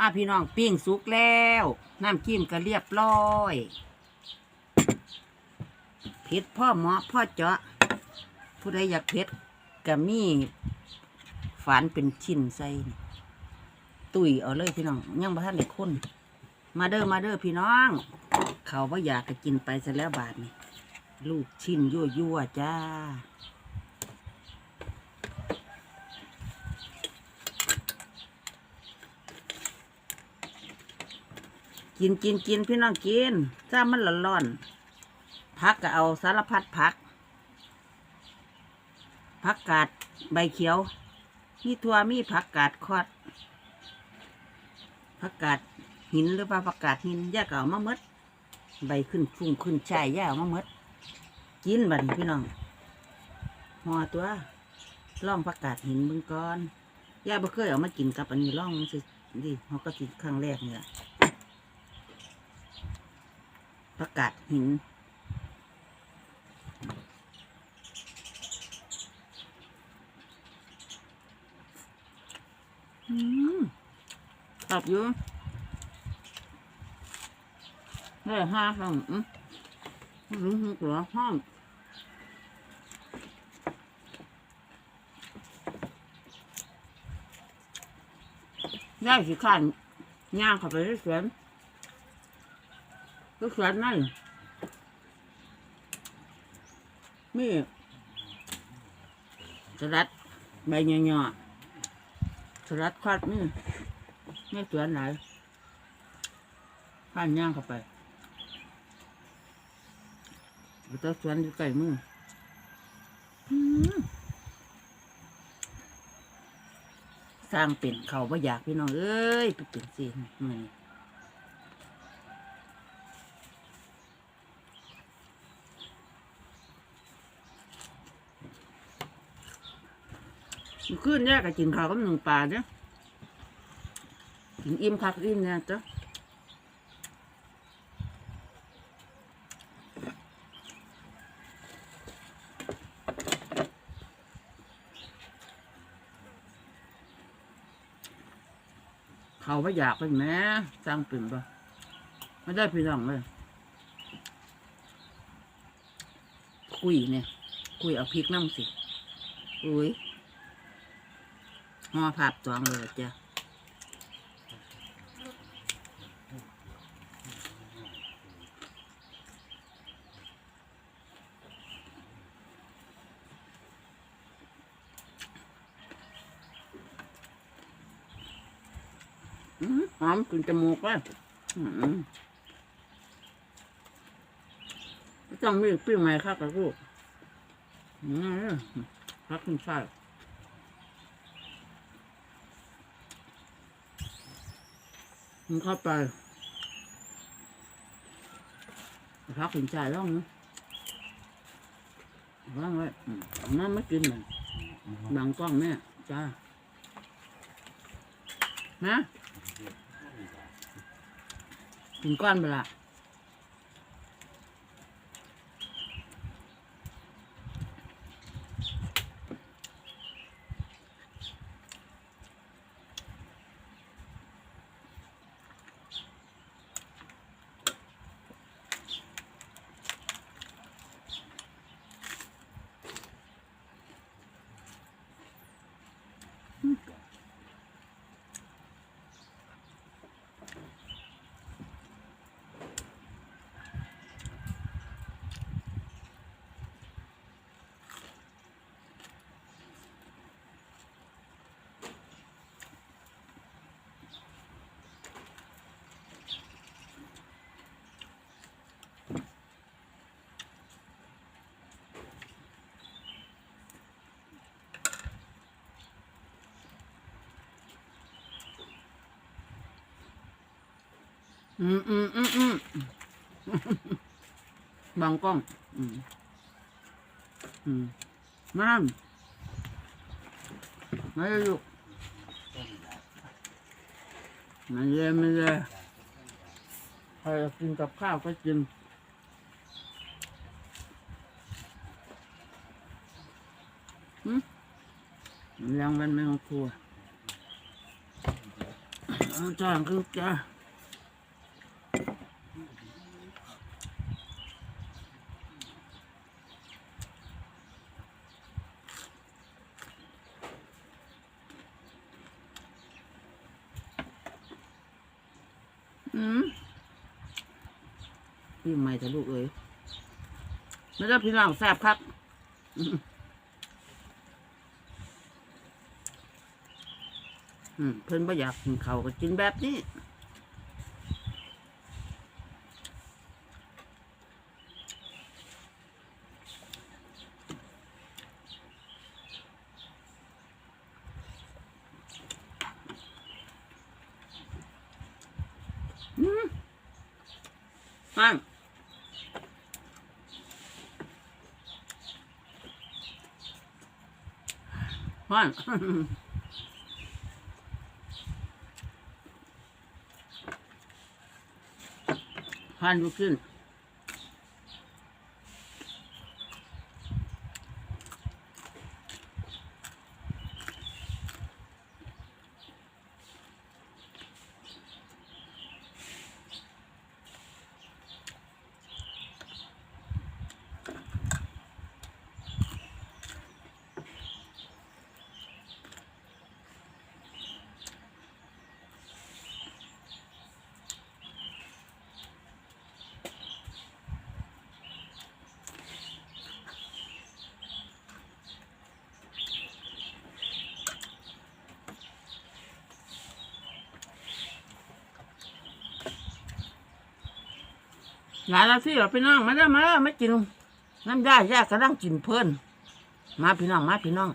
มาพี่น้องปิ้งสุกแล้ว น้ำจิ้มก็เรียบร้อยเผ็ดพ่อหมาะพ่อเจาะ ผู้ใดอยากเผ็ดก็มีฝานเป็นชิ้นใส่ตุยเอาเลยพี่น้องยังบ่ทันได้คนมาเด้อมาเด้อพี่น้อง เขาว่าอยากจะกินไปซะแล้วบาทนี่ลูกชิ้นยั่วยั่วๆจ้า กินกินกินพี่น้องกินจ้ามันร้อนๆพักก็เอาสารพัดผักผักกาดใบเขียว มีทั่วมีผักกาดคอดผักกาดหินหรือว่าผักกาดหินย่าก็เอามาหมดใบขึ้นฟุ้งขึ้นชายย่าเอามาหมดกินบัดนพี่น้องห่อตัวล่องผักกาดหินมึงก่อนย่าบ่เคยเอามากินกับอันนี้ล่องมันสิดิเขาก็กินครั้งแรกเนี่ย ผักกาดหินอืมตอบอยู่ได้ห้าคำอืมรู้สึกเหรอห้องได้สิขันย่างเข้าไปที่สวน ก็สวนนั่นมีสลัดใบหย่อๆสลัดควัดนี่ไม่สวนไหนข้านย่างเข้าไปไปต้สวนอยู่ใกล้มือสร้างเป็นเขาว่อยากพี่น้องเอ้ยไปเป็นสิมือนี้ ขึ้นแยกกับกินข้าวกับหนึ่งปลาเนี่ยกินอิ่มคักอิ่มเนี่ยจ้ะเขาไม่อยากเป็นแหม่สร้างเป็นปะไม่ได้พี่น้องเลยคุยเนี่ยคุยเอาพริกน้ำสิอุ้ย ห่อผับจองเลยจ้ะหอมกลิ่นจมูกเลยต้องมีปิ้งไหมครับลูกพักขึ้นไส้ มันเข้าไปพักขึ้นไส้แล้วนะว่างไว้น้ำไม่กินเลยบางกล้องแม่จ้านะกินก้อนไปละ อืมอืมอืมอืมบางกล้อง อืมอืมน้ำไม่ได้ลูกไม่เย่ไม่เย่ใครกินกับข้าวก็กินหืมยังเป็นแมงครัวอาจ้างคือจ้าอืม พี่ใหม่ทะลูกเอ้ยไม่ได้พี่น้องแซ่บครับอืมเพิ่นบ่อยากกินเขาก็กินแบบนี้อืม ฟังฟันลุกขึ้น หลายนาทีเราไปนั่งมาได้อมาเด้อไม่กินน้ำยาแยกกระดังกินเพิ่นมาพี่น้องมาพี่น้อง